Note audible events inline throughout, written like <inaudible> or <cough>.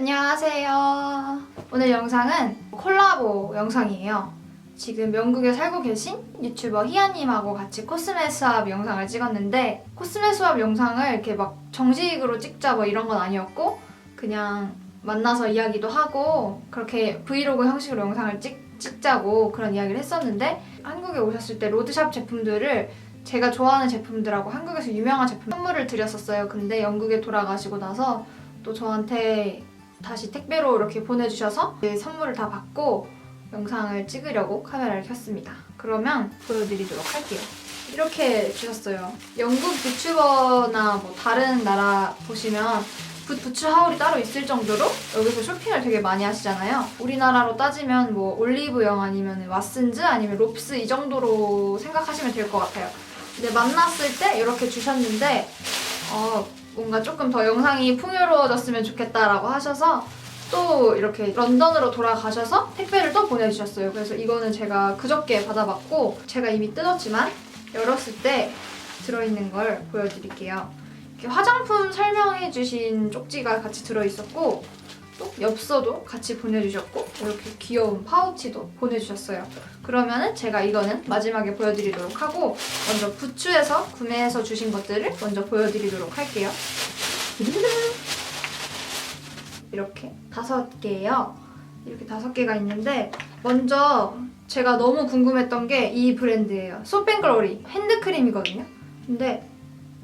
안녕하세요. 오늘 영상은 콜라보 영상이에요. 지금 영국에 살고 계신 유튜버 희아님하고 같이 코스메 수업 영상을 찍었는데 코스메 수업 영상을 이렇게 막 정식으로 찍자 뭐 이런 건 아니었고 그냥 만나서 이야기도 하고 그렇게 브이로그 형식으로 영상을 찍, 찍자고 그런 이야기를 했었는데 한국에 오셨을 때 로드샵 제품들을 제가 좋아하는 제품들하고 한국에서 유명한 제품 선물을 드렸었어요. 근데 영국에 돌아가시고 나서 또 저한테 다시 택배로 이렇게 보내주셔서 그 선물을 다 받고 영상을 찍으려고 카메라를 켰습니다. 그러면 보여드리도록 할게요. 이렇게 주셨어요. 영국 유튜버나 뭐 다른 나라 보시면 부, 부츠 하울이 따로 있을 정도로 여기서 쇼핑을 되게 많이 하시잖아요. 우리나라로 따지면 뭐 올리브영 아니면 왓슨즈 아니면 롭스 이 정도로 생각하시면 될 것 같아요. 근데 만났을 때 이렇게 주셨는데 어, 뭔가 조금 더 영상이 풍요로워졌으면 좋겠다라고 하셔서 또 이렇게 런던으로 돌아가셔서 택배를 또 보내주셨어요. 그래서 이거는 제가 그저께 받아봤고 제가 이미 뜯었지만 열었을 때 들어있는 걸 보여드릴게요. 화장품 설명해주신 쪽지가 같이 들어있었고 또 엽서도 같이 보내주셨고 이렇게 귀여운 파우치도 보내주셨어요. 그러면은 제가 이거는 마지막에 보여드리도록 하고 먼저 부추에서 구매해서 주신 것들을 먼저 보여드리도록 할게요. 이렇게 다섯 개예요. 이렇게 다섯 개가 있는데 먼저 제가 너무 궁금했던 게 이 브랜드예요. 소펜글로리 핸드크림이거든요. 근데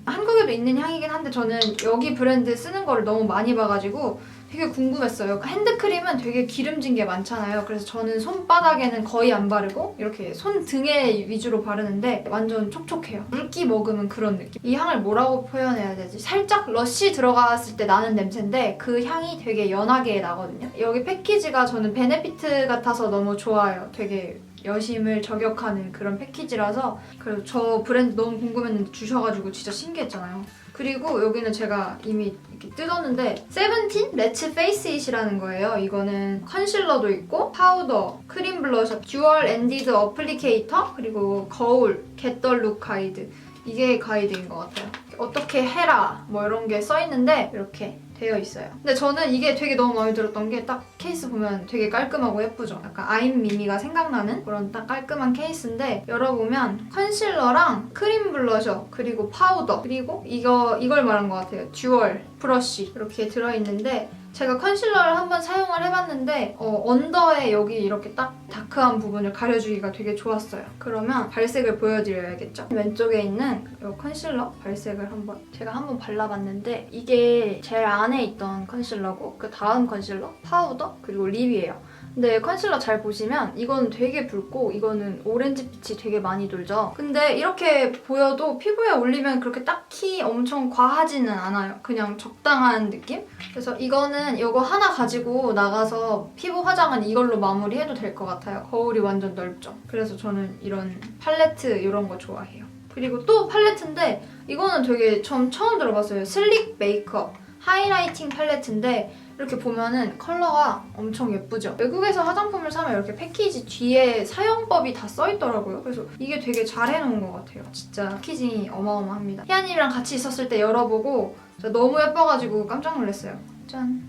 한국에도 있는 향이긴 한데 저는 여기 브랜드 쓰는 거를 너무 많이 봐가지고 되게 궁금했어요. 핸드크림은 되게 기름진 게 많잖아요. 그래서 저는 손바닥에는 거의 안 바르고 이렇게 손등에 위주로 바르는데 완전 촉촉해요. 물기 먹으면 그런 느낌. 이 향을 뭐라고 표현해야 되지? 살짝 러쉬 들어갔을 때 나는 냄새인데 그 향이 되게 연하게 나거든요. 여기 패키지가 저는 베네피트 같아서 너무 좋아요. 되게 여심을 저격하는 그런 패키지라서 그래서 저 브랜드 너무 궁금했는데 주셔가지고 진짜 신기했잖아요. 그리고 여기는 제가 이미 이렇게 뜯었는데 세븐틴 레츠 페이스 잇이라는 거예요. 이거는 컨실러도 있고 파우더, 크림 블러셔, 듀얼 엔디드 어플리케이터 그리고 거울, 겟덜 룩 가이드 이게 가이드인 것 같아요. 어떻게 해라 뭐 이런 게 써 있는데 이렇게 되어 있어요. 근데 저는 이게 되게 너무 마음에 들었던 게 딱 케이스 보면 되게 깔끔하고 예쁘죠. 약간 아임 미미가 생각나는 그런 딱 깔끔한 케이스인데 열어보면 컨실러랑 크림 블러셔 그리고 파우더 그리고 이거 이걸 말한 것 같아요. 듀얼 브러쉬 이렇게 들어있는데 제가 컨실러를 한번 사용을 해봤는데 어, 언더에 여기 이렇게 딱 다크한 부분을 가려주기가 되게 좋았어요. 그러면 발색을 보여드려야겠죠? 왼쪽에 있는 이 컨실러 발색을 한번 제가 한번 발라봤는데 이게 제일 안에 있던 컨실러고 그 다음 컨실러 파우더 그리고 립이에요. 근데 컨실러 잘 보시면 이거는 되게 붉고 이거는 오렌지 빛이 되게 많이 돌죠. 근데 이렇게 보여도 피부에 올리면 그렇게 딱히 엄청 과하지는 않아요. 그냥 적당한 느낌? 그래서 이거는 이거 하나 가지고 나가서 피부 화장은 이걸로 마무리해도 될 것 같아요. 거울이 완전 넓죠. 그래서 저는 이런 팔레트 이런 거 좋아해요. 그리고 또 팔레트인데 이거는 되게 처음, 처음 들어봤어요. 슬릭 메이크업 하이라이팅 팔레트인데 이렇게 보면은 컬러가 엄청 예쁘죠? 외국에서 화장품을 사면 이렇게 패키지 뒤에 사용법이 다 써있더라고요. 그래서 이게 되게 잘 해놓은 것 같아요. 진짜 패키징이 어마어마합니다. 희아님이랑 같이 있었을 때 열어보고 너무 예뻐가지고 깜짝 놀랐어요. 짠.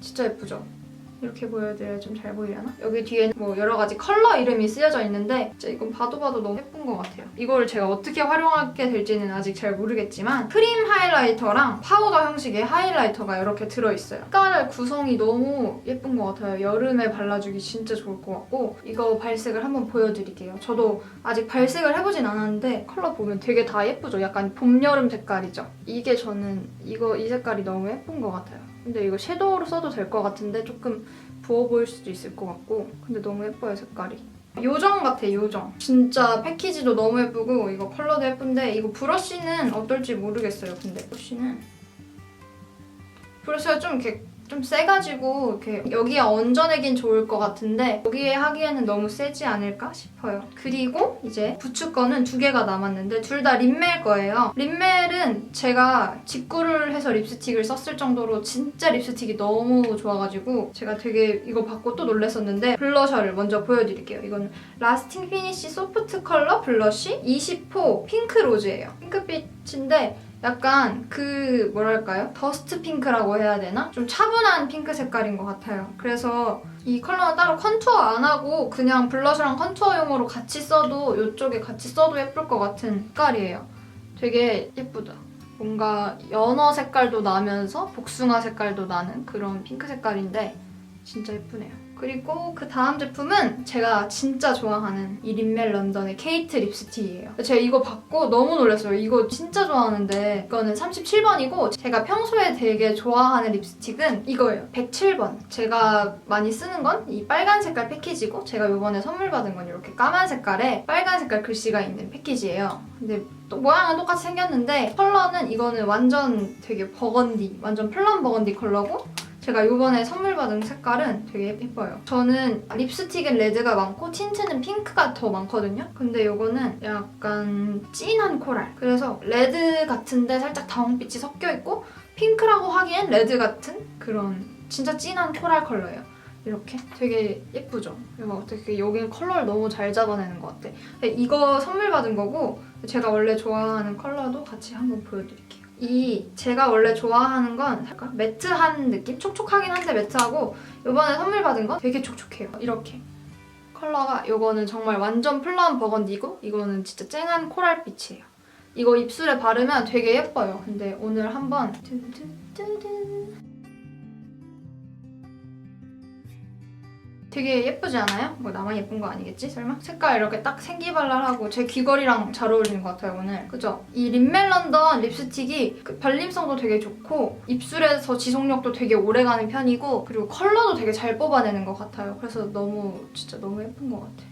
진짜 예쁘죠? 이렇게 보여드려야 좀 잘 보이려나? 여기 뒤에 뭐 여러 가지 컬러 이름이 쓰여져 있는데 진짜 이건 봐도 봐도 너무 예쁜 것 같아요. 이걸 제가 어떻게 활용하게 될지는 아직 잘 모르겠지만 크림 하이라이터랑 파우더 형식의 하이라이터가 이렇게 들어있어요. 색깔 구성이 너무 예쁜 것 같아요. 여름에 발라주기 진짜 좋을 것 같고 이거 발색을 한번 보여드릴게요. 저도 아직 발색을 해보진 않았는데 컬러 보면 되게 다 예쁘죠? 약간 봄, 여름 색깔이죠? 이게 저는 이거 이 색깔이 너무 예쁜 것 같아요. 근데 이거 섀도우로 써도 될 것 같은데 조금 부어 보일 수도 있을 것 같고. 근데 너무 예뻐요 색깔이. 요정 같아 요정. 진짜 패키지도 너무 예쁘고 이거 컬러도 예쁜데 이거 브러쉬는 어떨지 모르겠어요 근데. 브러쉬는. 브러쉬가 좀 이렇게 좀 세가지고 이렇게 여기에 얹어내긴 좋을 것 같은데 여기에 하기에는 너무 세지 않을까 싶어요. 그리고 이제 부츠 거는 두 개가 남았는데 둘 다 립멜 거예요. 립멜은 제가 직구를 해서 립스틱을 썼을 정도로 진짜 립스틱이 너무 좋아가지고 제가 되게 이거 받고 또 놀랐었는데 블러셔를 먼저 보여드릴게요. 이거는 라스팅 피니쉬 소프트 컬러 블러쉬 20호 핑크 로즈예요. 핑크빛인데 약간 그 뭐랄까요? 더스트 핑크라고 해야 되나? 좀 차분한 핑크 색깔인 것 같아요. 그래서 이 컬러는 따로 컨투어 안 하고 그냥 블러셔랑 컨투어용으로 같이 써도 이쪽에 같이 써도 예쁠 것 같은 색깔이에요. 되게 예쁘다. 뭔가 연어 색깔도 나면서 복숭아 색깔도 나는 그런 핑크 색깔인데 진짜 예쁘네요. 그리고 그 다음 제품은 제가 진짜 좋아하는 이 린멜 런던의 케이트 립스틱이에요. 제가 이거 받고 너무 놀랐어요. 이거 진짜 좋아하는데 이거는 37번이고 제가 평소에 되게 좋아하는 립스틱은 이거예요. 107번. 제가 많이 쓰는 건 이 빨간 색깔 패키지고 제가 이번에 선물 받은 건 이렇게 까만 색깔에 빨간 색깔 글씨가 있는 패키지예요. 근데 또 모양은 똑같이 생겼는데 컬러는 이거는 완전 되게 버건디, 완전 플럼 버건디 컬러고 제가 이번에 선물 받은 색깔은 되게 예뻐요. 저는 립스틱은 레드가 많고 틴트는 핑크가 더 많거든요. 근데 이거는 약간 진한 코랄. 그래서 레드 같은데 살짝 다홍빛이 섞여 있고 핑크라고 하기엔 레드 같은 그런 진짜 진한 코랄 컬러예요. 이렇게 되게 예쁘죠? 이거 어떻게 여기 컬러를 너무 잘 잡아내는 것 같아. 이거 선물 받은 거고 제가 원래 좋아하는 컬러도 같이 한번 보여드릴게요. 이 제가 원래 좋아하는 건 약간 매트한 느낌? 촉촉하긴 한데 매트하고 이번에 선물 받은 건 되게 촉촉해요. 이렇게. 컬러가 이거는 정말 완전 플럼 버건디고 이거는 진짜 쨍한 코랄빛이에요. 이거 입술에 바르면 되게 예뻐요. 근데 오늘 한번. 되게 예쁘지 않아요? 뭐 나만 예쁜 거 아니겠지? 설마? 색깔 이렇게 딱 생기발랄하고 제 귀걸이랑 잘 어울리는 것 같아요 오늘 그죠? 이 립멜 런던 립스틱이 그 발림성도 되게 좋고 입술에서 지속력도 되게 오래가는 편이고 그리고 컬러도 되게 잘 뽑아내는 것 같아요 그래서 너무 진짜 너무 예쁜 것 같아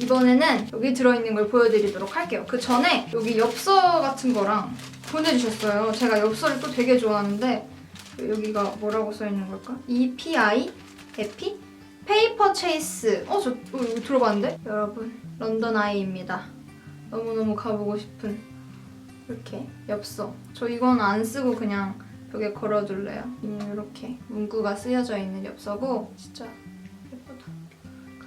이번에는 여기 들어있는 걸 보여드리도록 할게요 그 전에 여기 엽서 같은 거랑 보내주셨어요 제가 엽서를 또 되게 좋아하는데 여기가 뭐라고 써있는 걸까? EPI 에피? 페이퍼 체이스. 어, 저 어, 이거 들어봤는데? 여러분, 런던 아이입니다. 너무너무 가보고 싶은 이렇게 엽서. 저 이건 안 쓰고 그냥 벽에 걸어둘래요. 음, 이렇게 문구가 쓰여져 있는 엽서고 진짜 예쁘다.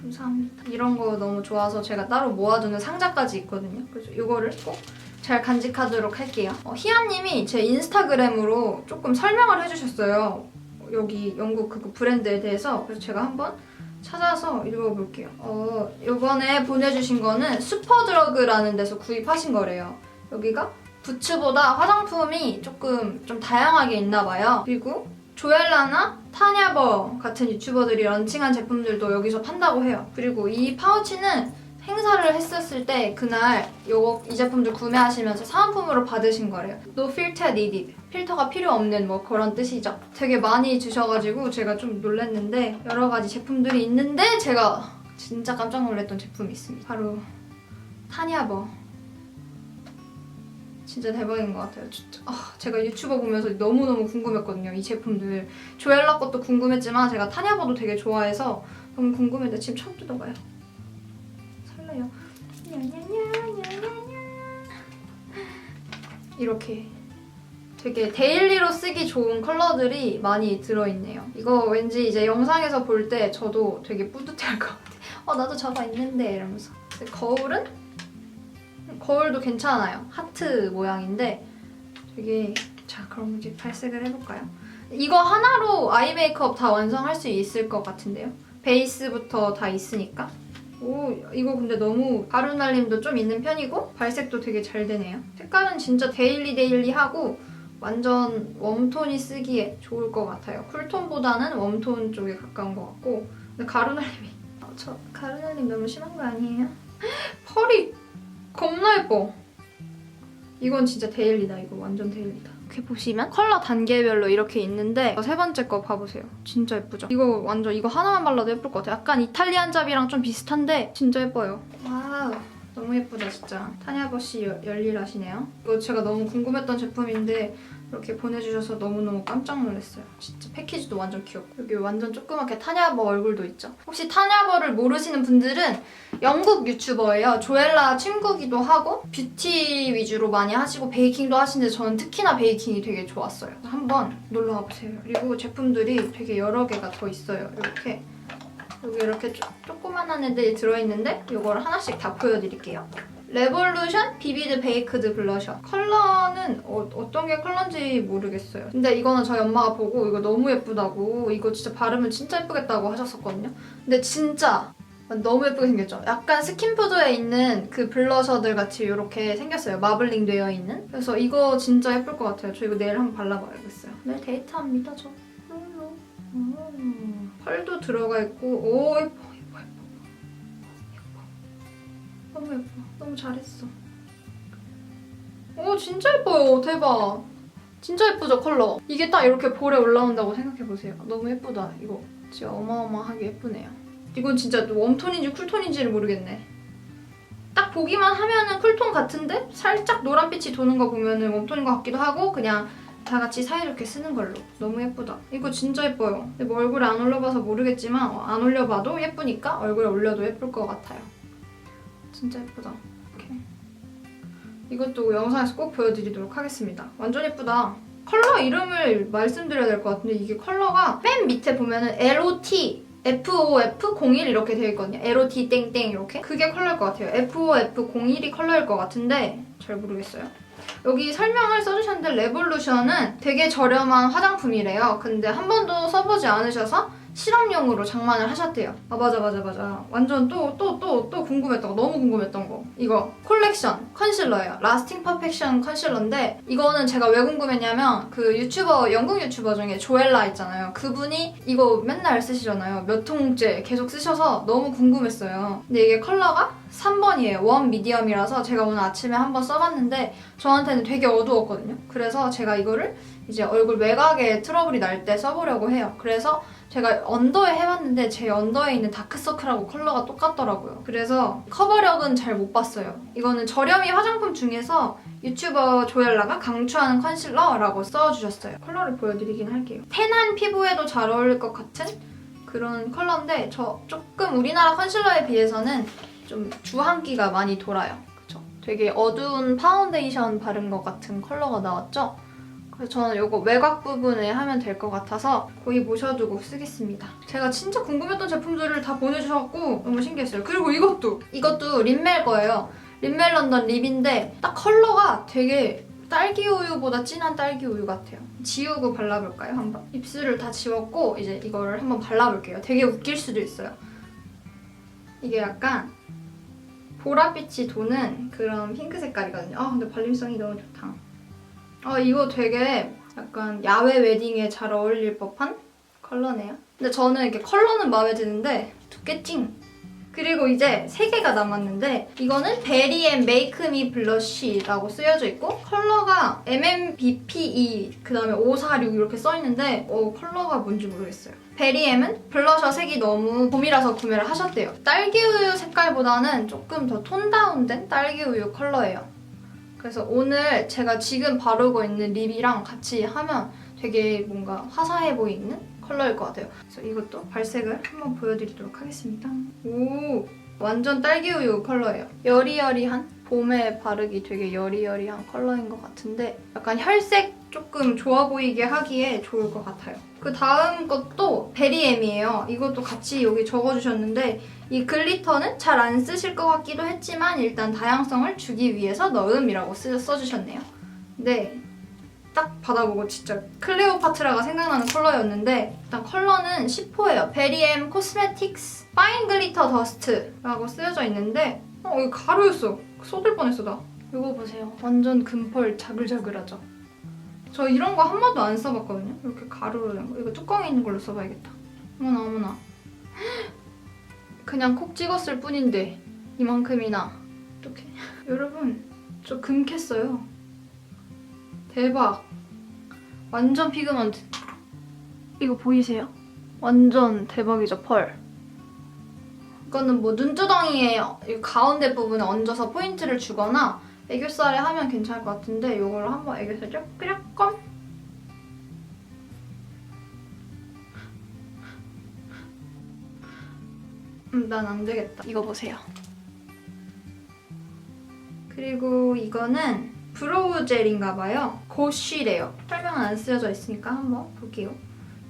감사합니다. 이런 거 너무 좋아서 제가 따로 모아두는 상자까지 있거든요. 그래서 이거를 꼭 잘 간직하도록 할게요. 어, 희아님이 제 인스타그램으로 조금 설명을 해주셨어요. 여기 영국 그 브랜드에 대해서 그래서 제가 한번 찾아서 읽어볼게요. 어, 이번에 보내주신 거는 슈퍼드러그라는 데서 구입하신 거래요. 여기가 부츠보다 화장품이 조금 좀 다양하게 있나 봐요. 그리고 조엘라나 타냐버 같은 유튜버들이 런칭한 제품들도 여기서 판다고 해요. 그리고 이 파우치는 행사를 했었을 때 그날 요거 이 제품들 구매하시면서 사은품으로 받으신 거래요. No filter needed. 필터가 필요 없는 뭐 그런 뜻이죠. 되게 많이 주셔가지고 제가 좀 놀랐는데 여러 가지 제품들이 있는데 제가 진짜 깜짝 놀랐던 제품이 있습니다. 바로 타냐버. 진짜 대박인 것 같아요. 진짜. 아, 제가 유튜버 보면서 너무너무 궁금했거든요. 이 제품들. 조엘라 것도 궁금했지만 제가 타냐버도 되게 좋아해서 너무 궁금했는데 지금 처음 뜯어봐요. 냐냐냐냐냐냐. 이렇게 되게 데일리로 쓰기 좋은 컬러들이 많이 들어있네요. 이거 왠지 이제 영상에서 볼 때 저도 되게 뿌듯해할 것 같아요. 어, 나도 저거 있는데 이러면서. 거울은? 거울도 괜찮아요. 하트 모양인데 되게 자 그럼 이제 발색을 해볼까요? 이거 하나로 아이 메이크업 다 완성할 수 있을 것 같은데요. 베이스부터 다 있으니까. 오 이거 근데 너무 가루 날림도 좀 있는 편이고 발색도 되게 잘 되네요. 색깔은 진짜 데일리 데일리하고 완전 웜톤이 쓰기에 좋을 것 같아요. 쿨톤보다는 웜톤 쪽에 가까운 것 같고 근데 가루 날림이 <laughs> 어, 저 가루 날림 너무 심한 거 아니에요? <gasps> 펄이 겁나 예뻐. 이건 진짜 데일리다. 이거 완전 데일리다. 이렇게 보시면 컬러 단계별로 이렇게 있는데 세 번째 거 봐보세요. 진짜 예쁘죠? 이거 완전 이거 하나만 발라도 예쁠 것 같아요. 약간 이탈리안 잡이랑 좀 비슷한데 진짜 예뻐요. 와우. 너무 예쁘다 진짜. 타냐버씨 열일하시네요. 이거 제가 너무 궁금했던 제품인데 이렇게 보내주셔서 너무너무 깜짝 놀랐어요. 진짜 패키지도 완전 귀엽고 여기 완전 조그맣게 타냐버 얼굴도 있죠. 혹시 타냐버를 모르시는 분들은 영국 유튜버예요. 조엘라 친구기도 하고 뷰티 위주로 많이 하시고 베이킹도 하시는데 저는 특히나 베이킹이 되게 좋았어요. 한번 놀러 와 보세요. 그리고 제품들이 되게 여러 개가 더 있어요. 이렇게 여기 이렇게 쪼, 조그만한 애들이 들어있는데 이걸 하나씩 다 보여드릴게요. 레볼루션 비비드 베이크드 블러셔. 컬러는 어, 어떤 게 컬러인지 모르겠어요. 근데 이거는 저희 엄마가 보고 이거 너무 예쁘다고 이거 진짜 바르면 진짜 예쁘겠다고 하셨었거든요. 근데 진짜 너무 예쁘게 생겼죠? 약간 스킨푸드에 있는 그 블러셔들 같이 이렇게 생겼어요. 마블링 되어 있는. 그래서 이거 진짜 예쁠 것 같아요. 저 이거 내일 한번 발라봐야겠어요. 내일 데이트합니다, 저. 음, 펄도 들어가 있고 오 예뻐 너무 예뻐. 너무 잘했어. 오 진짜 예뻐요. 대박. 진짜 예쁘죠 컬러. 이게 딱 이렇게 볼에 올라온다고 생각해보세요. 너무 예쁘다 이거. 진짜 어마어마하게 예쁘네요. 이건 진짜 또 웜톤인지 쿨톤인지를 모르겠네. 딱 보기만 하면은 쿨톤 같은데? 살짝 노란빛이 도는 거 보면은 웜톤인 것 같기도 하고 그냥 다 같이 사이좋게 쓰는 걸로. 너무 예쁘다. 이거 진짜 예뻐요. 근데 뭐 얼굴에 안 올려봐서 모르겠지만 어, 안 올려봐도 예쁘니까 얼굴에 올려도 예쁠 것 같아요 진짜 예쁘다 이렇게 이것도 영상에서 꼭 보여드리도록 하겠습니다 완전 예쁘다 컬러 이름을 말씀드려야 될 것 같은데 이게 컬러가 맨 밑에 보면은 LOT FOF01 이렇게 되어 있거든요. LOT 땡땡 이렇게. 그게 컬러일 것 같아요. FOF01이 컬러일 것 같은데 잘 모르겠어요. 여기 설명을 써주셨는데 레볼루션은 되게 저렴한 화장품이래요. 근데 한 번도 써보지 않으셔서 실험용으로 장만을 하셨대요. 아 맞아 맞아 맞아. 완전 또 또 또 또 궁금했던 거 너무 궁금했던 거 이거 콜렉션 컨실러예요. 라스팅 퍼펙션 컨실러인데 이거는 제가 왜 궁금했냐면 그 유튜버 영국 유튜버 중에 조엘라 있잖아요. 그분이 이거 맨날 쓰시잖아요. 몇 통째 계속 쓰셔서 너무 궁금했어요. 근데 이게 컬러가 3번이에요. 원 미디엄이라서 제가 오늘 아침에 한번 써봤는데 저한테는 되게 어두웠거든요. 그래서 제가 이거를 이제 얼굴 외곽에 트러블이 날 때 써보려고 해요. 그래서 제가 언더에 해봤는데 제 언더에 있는 다크서클하고 컬러가 똑같더라고요. 그래서 커버력은 잘 못 봤어요. 이거는 저렴이 화장품 중에서 유튜버 조엘라가 강추하는 컨실러라고 써주셨어요. 컬러를 보여드리긴 할게요. 텐한 피부에도 잘 어울릴 것 같은 그런 컬러인데 저 조금 우리나라 컨실러에 비해서는 좀 주황기가 많이 돌아요. 그쵸? 되게 어두운 파운데이션 바른 것 같은 컬러가 나왔죠? 그래서 저는 이거 외곽 부분에 하면 될 것 같아서 거의 모셔두고 쓰겠습니다. 제가 진짜 궁금했던 제품들을 다 보내주셔서 너무 신기했어요. 그리고 이것도! 이것도 린멜 거예요. 린멜 런던 립인데 딱 컬러가 되게 딸기 우유보다 진한 딸기 우유 같아요. 지우고 발라볼까요, 한번? 입술을 다 지웠고 이제 이거를 한번 발라볼게요. 되게 웃길 수도 있어요. 이게 약간 보랏빛이 도는 그런 핑크 색깔이거든요. 아 근데 발림성이 너무 좋다. 아 이거 되게 약간 야외 웨딩에 잘 어울릴 법한 컬러네요. 근데 저는 이렇게 컬러는 마음에 드는데 두께 찡. 그리고 이제 세 개가 남았는데 이거는 베리 앤 메이크미 블러쉬라고 쓰여져 있고 컬러가 MMBPE 그 다음에 546 이렇게 써 있는데 어 컬러가 뭔지 모르겠어요. 베리엠은 블러셔 색이 너무 봄이라서 구매를 하셨대요. 딸기우유 색깔보다는 조금 더 톤 다운된 딸기우유 컬러예요. 그래서 오늘 제가 지금 바르고 있는 립이랑 같이 하면 되게 뭔가 화사해 보이는 컬러일 것 같아요. 그래서 이것도 발색을 한번 보여드리도록 하겠습니다. 오, 완전 딸기우유 컬러예요. 여리여리한 봄에 바르기 되게 여리여리한 컬러인 것 같은데 약간 혈색 조금 좋아 보이게 하기에 좋을 것 같아요. 그 다음 것도 베리엠이에요. 이것도 같이 여기 적어주셨는데 이 글리터는 잘 안 쓰실 것 같기도 했지만 일단 다양성을 주기 위해서 넣음이라고 쓰, 써주셨네요. 근데 딱 받아보고 진짜 클레오파트라가 생각나는 컬러였는데 일단 컬러는 10호예요. 베리엠 코스메틱스 파인 글리터 더스트라고 쓰여져 있는데 어 이거 가루였어. 쏟을 뻔했어 나. 이거 보세요. 완전 금펄 자글자글하죠. 저 이런 거 한 번도 안 써봤거든요. 이렇게 가루로 된 거. 이거 뚜껑에 있는 걸로 써봐야겠다. 어머나 어머나. 그냥 콕 찍었을 뿐인데 이만큼이나 어떡해. <laughs> 여러분 저 금 캤어요. 대박. 완전 피그먼트. 이거 보이세요? 완전 대박이죠 펄. 이거는 뭐 눈두덩이에 이 가운데 부분에 얹어서 포인트를 주거나 애교살에 하면 괜찮을 것 같은데 이걸로 한번 애교살 쪼끄려껌 음, 난 안 되겠다. 이거 보세요. 그리고 이거는 브로우 젤인가 봐요. 고쉬래요. 설명은 안 쓰여져 있으니까 한번 볼게요.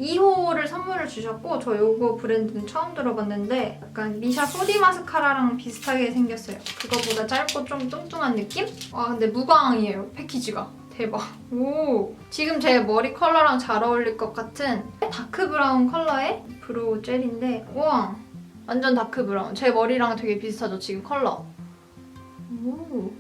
2호를 선물을 주셨고 저 요거 브랜드는 처음 들어봤는데 약간 미샤 소디 마스카라랑 비슷하게 생겼어요. 그거보다 짧고 좀 뚱뚱한 느낌? 와 근데 무광이에요 패키지가. 대박. 오. 지금 제 머리 컬러랑 잘 어울릴 것 같은 다크 브라운 컬러의 브로우 젤인데 우와. 완전 다크 브라운. 제 머리랑 되게 비슷하죠 지금 컬러. 오.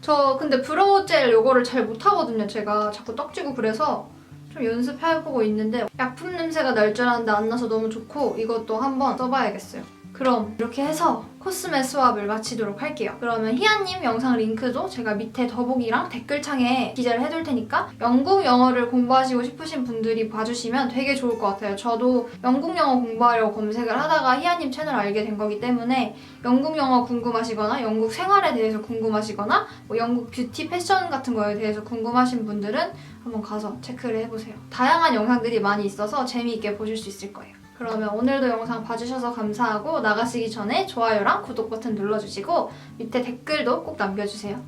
저 근데 브로우 젤 요거를 잘 못하거든요. 제가 자꾸 떡지고 그래서 좀 연습해보고 있는데 약품 냄새가 날 줄 알았는데 안 나서 너무 좋고 이것도 한번 써봐야겠어요. 그럼 이렇게 해서 코스메 수업을 마치도록 할게요. 그러면 희아님 영상 링크도 제가 밑에 더보기랑 댓글창에 기재를 해둘 테니까 영국 영어를 공부하시고 싶으신 분들이 봐주시면 되게 좋을 것 같아요. 저도 영국 영어 공부하려고 검색을 하다가 희아님 채널 알게 된 거기 때문에 영국 영어 궁금하시거나 영국 생활에 대해서 궁금하시거나 뭐 영국 뷰티 패션 같은 거에 대해서 궁금하신 분들은 한번 가서 체크를 해보세요. 다양한 영상들이 많이 있어서 재미있게 보실 수 있을 거예요. 그러면 오늘도 영상 봐주셔서 감사하고 나가시기 전에 좋아요랑 구독 버튼 눌러주시고 밑에 댓글도 꼭 남겨주세요.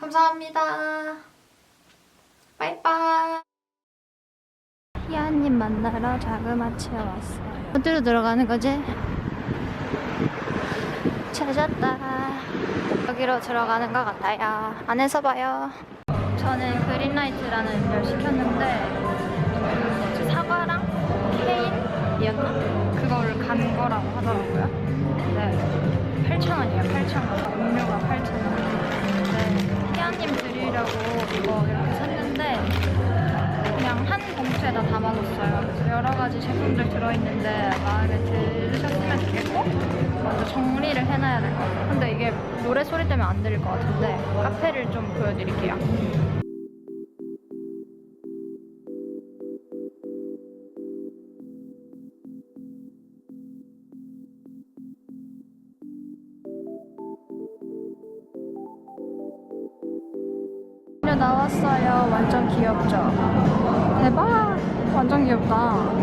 감사합니다. 빠이빠이. 희아님 만나러 자그마치에 왔어요. 어디로 들어가는 거지? 찾았다. 여기로 들어가는 것 같아요. 안에서 봐요. 저는 그린라이트라는 음료를 시켰는데 위한 그거를 간 거라고 하더라고요. 네. 8,000원이에요, 8,000원. 음료가 8,000원. 네. 희아님 드리려고 이거 이렇게 샀는데, 그냥 한 봉투에다 담아뒀어요. 그래서 여러 가지 제품들 들어있는데, 마음에 들으셨으면 좋겠고, 먼저 정리를 해놔야 될 것 같아요. 근데 이게 노래 소리 때문에 안 들릴 것 같은데, 카페를 좀 보여드릴게요. 귀엽다.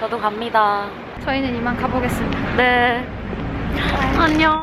저도 갑니다. 저희는 이만 가보겠습니다. 네. 안녕.